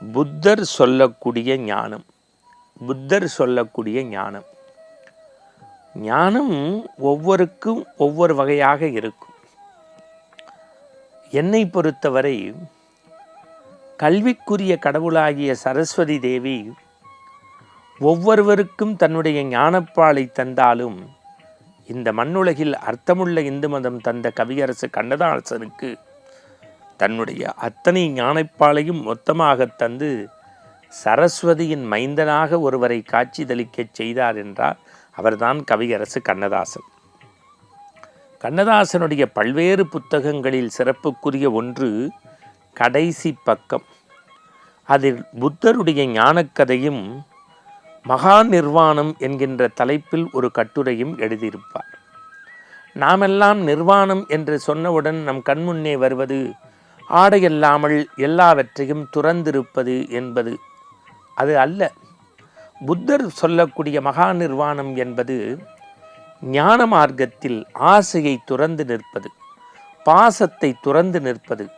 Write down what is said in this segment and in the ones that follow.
புத்தர் சொல்லக்கூடிய ஞானம். புத்தர் சொல்லக்கூடிய ஞானம். ஞானம் ஒவ்வொருக்கும் ஒவ்வொரு வகையாக இருக்கும். என்னை பொறுத்தவரை கல்விக்குரிய கடவுளாகிய சரஸ்வதி தேவி ஒவ்வொருவருக்கும் தன்னுடைய ஞானப்பாலை தந்தாலும் இந்த மண்ணுலகில் அர்த்தமுள்ள இந்து மதம் தந்த கவியரசு கண்ணதாசனுக்கு தன்னுடைய அத்தனை ஞானப்பாலையும் மொத்தமாக தந்து சரஸ்வதியின் மைந்தனாக ஒருவரை காட்சி தளிக்கச் செய்தார் என்றார் அவர்தான் கவியரசு கண்ணதாசன். கண்ணதாசனுடைய பல்வேறு புத்தகங்களில் சிறப்புக்குரிய ஒன்று கடைசி பக்கம். அதில் புத்தருடைய ஞானக்கதையும் மகா நிர்வாணம் என்கின்ற தலைப்பில் ஒரு கட்டுரையும் எழுதியிருப்பார். நாமெல்லாம் நிர்வாணம் என்று சொன்னவுடன் நம் கண்முன்னே வருவது ஆடையில்லாமல் எல்லாவற்றையும் துறந்திருப்பது என்பது. அது அல்ல. புத்தர் சொல்லக்கூடிய மகா நிர்வாணம் என்பது ஞான மார்க்கத்தில் ஆசையை துறந்து நிற்பது பாசத்தை துறந்து நிற்பது.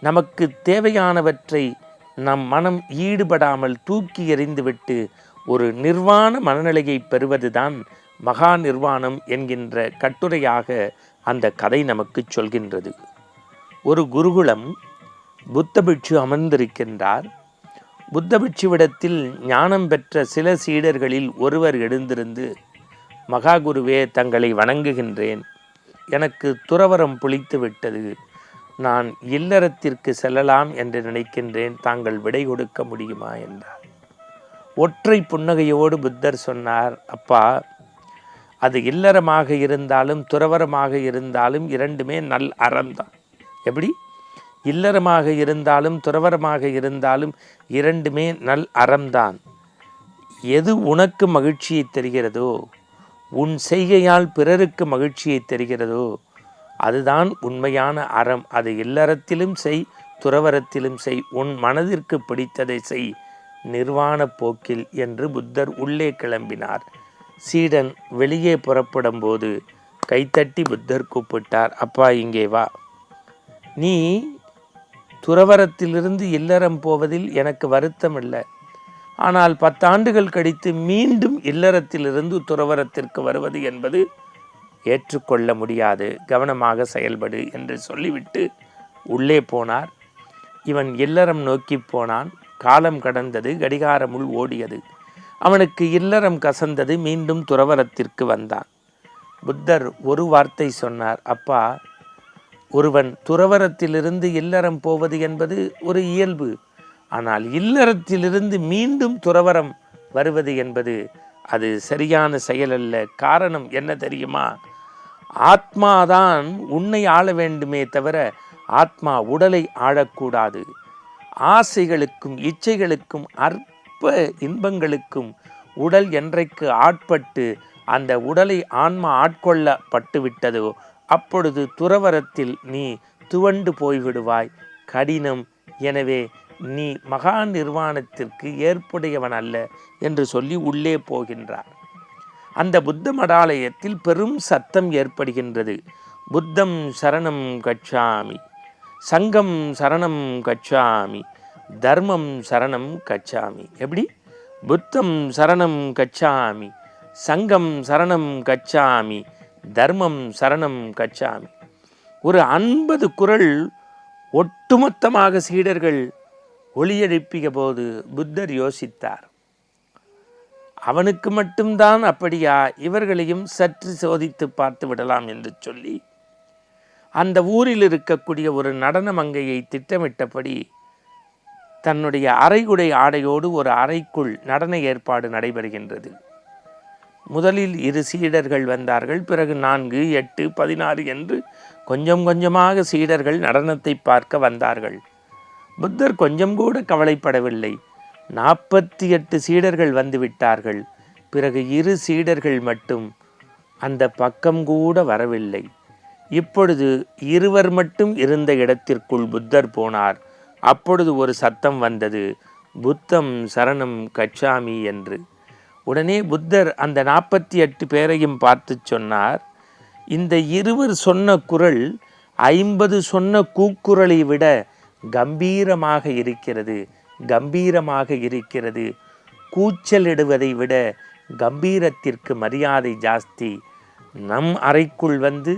நமக்கு தேவையானவற்றை நம் மனம் ஈடுபடாமல் தூக்கி எறிந்துவிட்டு ஒரு நிர்வாண மனநிலையை பெறுவதுதான் மகா நிர்வாணம் என்கின்ற கட்டுரையாக அந்த கதை நமக்கு சொல்கின்றது. ஒரு குருகுலம் புத்த பிட்சு அமர்ந்திருக்கின்றார். புத்த பிட்சுவிடத்தில் ஞானம் பெற்ற சில சீடர்களில் ஒருவர் எழுந்திருந்து மகாகுருவே தங்களை வணங்குகின்றேன். எனக்கு துறவரம் புளித்து விட்டது நான் இல்லறத்திற்கு செல்லலாம் என்று நினைக்கின்றேன். தாங்கள் விடை கொடுக்க முடியுமா? என்றார். ஒற்றை புன்னகையோடு புத்தர் சொன்னார் அப்பா அது இல்லறமாக இருந்தாலும் துறவரமாக இருந்தாலும் இரண்டுமே நல் அறம்தான். எப்படி? இல்லறமாக இருந்தாலும் துறவரமாக இருந்தாலும் இரண்டுமே நல் அறம்தான். எது உனக்கு மகிழ்ச்சியை தருகிறதோ உன் செய்கையால் பிறருக்கு மகிழ்ச்சியை தருகிறதோ அதுதான் உண்மையான அறம். அது இல்லறத்திலும் செய் துறவரத்திலும் செய் உன் மனதிற்கு பிடித்ததை செய் நிர்வாண போக்கில் என்று புத்தர் உள்ளே கிளம்பினார். சீடன் வெளியே புறப்படும் போது கைத்தட்டி புத்தர் கூப்பிட்டார் அப்பா இங்கே வா. நீ துறவரத்திலிருந்து இல்லறம் போவதில் எனக்கு வருத்தம் இல்லை ஆனால் பத்தாண்டுகள் கழித்து மீண்டும் இல்லறத்திலிருந்து துறவரத்திற்கு வருவது என்பது ஏற்றுக்கொள்ள முடியாது. கவனமாக செயல்படு என்று சொல்லிவிட்டு உள்ளே போனார். இவன் இல்லறம் நோக்கி போனான். காலம் கடந்தது கடிகாரமுள் ஓடியது. அவனுக்கு இல்லறம் கசந்தது மீண்டும் துறவரத்திற்கு வந்தான். புத்தர் ஒரு வார்த்தை சொன்னார் அப்பா ஒருவன் துறவரத்திலிருந்து இல்லறம் போவது என்பது ஒரு இயல்பு. ஆனால் இல்லறத்திலிருந்து மீண்டும் துறவரம் வருவது என்பது அது சரியான செயல் அல்ல காரணம் என்ன தெரியுமா? ஆத்மாதான் உன்னை ஆள வேண்டுமே தவிர ஆத்மா உடலை ஆளக்கூடாது. ஆசைகளுக்கும் இச்சைகளுக்கும் அற்ப இன்பங்களுக்கும் உடல் என்றைக்கு ஆட்பட்டு அந்த உடலை ஆன்மா ஆட்கொள்ளப்பட்டு விட்டதோ அப்பொழுது துறவரத்தில் நீ துவண்டு போய்விடுவாய். கடினம் எனவே நீ மகா நிர்வாணத்திற்கு ஏற்புடையவன் அல்ல என்று சொல்லி உள்ளே போகின்றார் அந்த புத்த மடாலயத்தில் பெரும் சத்தம் ஏற்படுகின்றது. புத்தம் சரணம் கச்சாமி சங்கம் சரணம் கச்சாமி தர்மம் சரணம் கச்சாமி. எப்படி? புத்தம் சரணம் கச்சாமி சங்கம் சரணம் கச்சாமி தர்மம் சரணம் கச்சாமி. ஒரு ஐம்பது குரல் ஒட்டுமொத்தமாக சீடர்கள் ஒளியெழுப்பிய போது புத்தர் யோசித்தார். அவனுக்கு மட்டும்தான் அப்படியா? இவர்களையும் சற்று சோதித்து பார்த்து விடலாம் என்று சொல்லி அந்த ஊரில் இருக்கக்கூடிய ஒரு நடன மங்கையை திட்டமிட்டபடி தன்னுடைய அரைகுடை ஆடையோடு ஒரு அறைக்குள் நடன ஏற்பாடு நடைபெறுகின்றது. முதலில் இரு சீடர்கள் வந்தார்கள். பிறகு நான்கு எட்டு பதினாறு என்று கொஞ்சம் கொஞ்சமாக சீடர்கள் நடனத்தை பார்க்க வந்தார்கள். புத்தர் கொஞ்சம் கூட கவலைப்படவில்லை. நாற்பத்தி எட்டு சீடர்கள் வந்து விட்டார்கள். பிறகு இரு சீடர்கள் மட்டும் அந்த பக்கம் கூட வரவில்லை. இப்பொழுது இருவர் மட்டும் இருந்த இடத்திற்குள் புத்தர் போனார். அப்பொழுது ஒரு சத்தம் வந்தது. புத்தம் சரணம் கச்சாமி என்று. உடனே புத்தர் அந்த நாற்பத்தி எட்டு பேரையும் பார்த்து சொன்னார் இந்த இருவர் சொன்ன குரல் ஐம்பது சொன்ன கூக்குரலை விட கம்பீரமாக இருக்கிறது கம்பீரமாக இருக்கிறது. கூச்சலிடுவதை விட கம்பீரத்திற்கு மரியாதை ஜாஸ்தி. நம் அறைக்குள் வந்து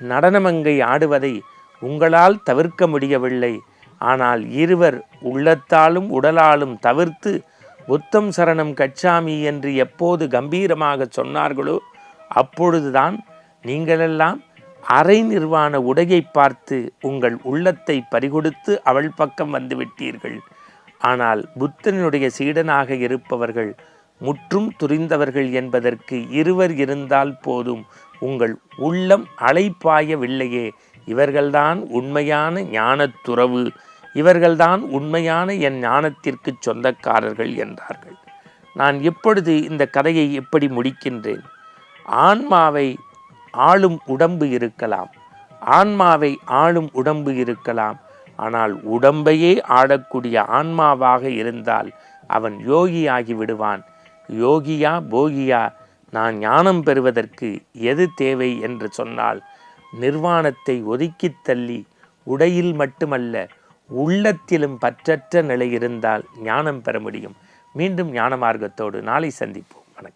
நடனமங்கை ஆடுவதை உங்களால் தவிர்க்க முடியவில்லை. ஆனால் இருவர் உள்ளத்தாலும் உடலாலும் தவிர்த்து புத்தம் சரணம் கச்சாமி என்று எப்போது கம்பீரமாக சொன்னார்களோ அப்பொழுதுதான் நீங்களெல்லாம் அரை நிர்வாண உடையை பார்த்து உங்கள் உள்ளத்தை பறிகொடுத்து அவள் பக்கம் வந்துவிட்டீர்கள். ஆனால் புத்தனுடைய சீடனாக இருப்பவர்கள் முற்றும் துரிந்தவர்கள் என்பதற்கு இருவர் இருந்தால் போதும் உங்கள் உள்ளம் அலைப்பாயவில்லையே. இவர்கள்தான் உண்மையான ஞானத்துறவு. இவர்கள்தான் உண்மையான என் ஞானத்திற்கு சொந்தக்காரர்கள் என்றார்கள். நான் எப்பொழுது இந்த கதையை எப்படி முடிக்கின்றேன்? ஆன்மாவை ஆளும் உடம்பு இருக்கலாம். ஆன்மாவை ஆளும் உடம்பு இருக்கலாம். ஆனால் உடம்பையே ஆடக்கூடிய ஆன்மாவாக இருந்தால் அவன் யோகியாகி விடுவான். யோகியா போகியா நான் ஞானம் பெறுவதற்கு எது தேவை என்று சொன்னால் நிர்வாணத்தை ஒதுக்கித் தள்ளி உடையில் மட்டுமல்ல உள்ளத்திலும் பற்றற்ற நிலை இருந்தால் ஞானம் பெற முடியும். மீண்டும் ஞான மார்க்கத்தோடு நாளை சந்திப்போம்.